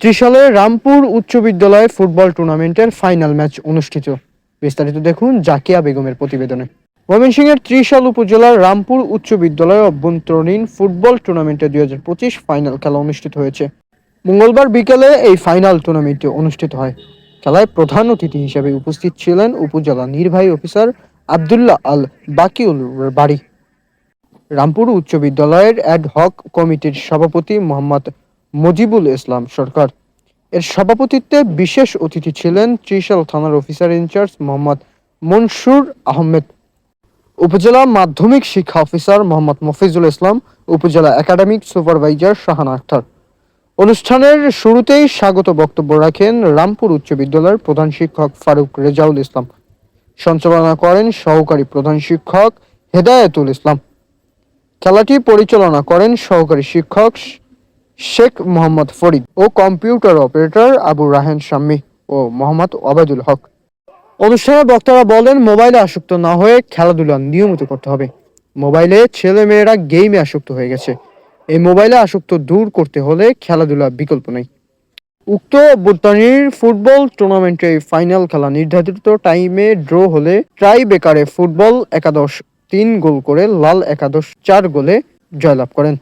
ত্রিশালে রামপুর উচ্চ বিদ্যালয়ে ফুটবল টুর্নামেন্টের ফাইনাল ম্যাচ অনুষ্ঠিত। বিস্তারিত দেখুন জাকিয়া বেগমের প্রতিবেদনে। ময়মনসিংহের ত্রিশাল উপজেলার রামপুর উচ্চ বিদ্যালয়ে অভ্যন্তরীণ ফুটবল টুর্নামেন্টের দুই হাজার পঁচিশ ফাইনাল খেলা অনুষ্ঠিত হয়েছে। মঙ্গলবার বিকেলে এই ফাইনাল টুর্নামেন্টটি অনুষ্ঠিত হয়। খেলায় প্রধান অতিথি হিসেবে উপস্থিত ছিলেন উপজেলা নির্বাহী অফিসার আবদুল্লাহ আল বাকিউল বাড়ি রামপুর উচ্চ বিদ্যালয়ের অ্যাড হক কমিটির সভাপতি মোহাম্মদ মজিবুল ইসলাম সরকার। এর সভাপতিত্বে বিশেষ অতিথি ছিলেন ত্রিশাল থানার officer in charge Mohammad Mansur Ahmed. উপজেলা মাধ্যমিক শিক্ষা অফিসার মোহাম্মদ মফিজুল ইসলাম, উপজেলা একাডেমিক সুপারভাইজার শাহানা আখতার অনুষ্ঠানের শুরুতেই স্বাগত বক্তব্য রাখেন রামপুর উচ্চ বিদ্যালয়ের প্রধান শিক্ষক ফারুক রেজাউল ইসলাম। সঞ্চালনা করেন সহকারী প্রধান শিক্ষক হেদায়েতুল ইসলাম। খেলাটি পরিচালনা করেন সহকারী শিক্ষক শেখ মোহাম্মদ ফরিদ ও কম্পিউটার অপারেটর আবু রাহেন শাম্মী ও মোহাম্মদ ওবায়দুল হক। অনুষ্ঠানে বক্তারা বলেন, মোবাইলে আসক্ত না হয়ে খেলাধুলা নিয়মিত করতে হবে। মোবাইলে ছেলে মেয়েরা গেমে আসক্ত হয়ে গেছে। এই মোবাইলে আসক্ত দূর করতে হলে খেলাধুলা বিকল্প নেই। উক্ত বুত্তানির ফুটবল টুর্নামেন্টে ফাইনাল খেলা নির্ধারিত টাইমে ড্র হলে ট্রাই বেকারে ফুটবল একাদশ তিন গোল করে লাল একাদশ চার গোলে জয়লাভ করেন।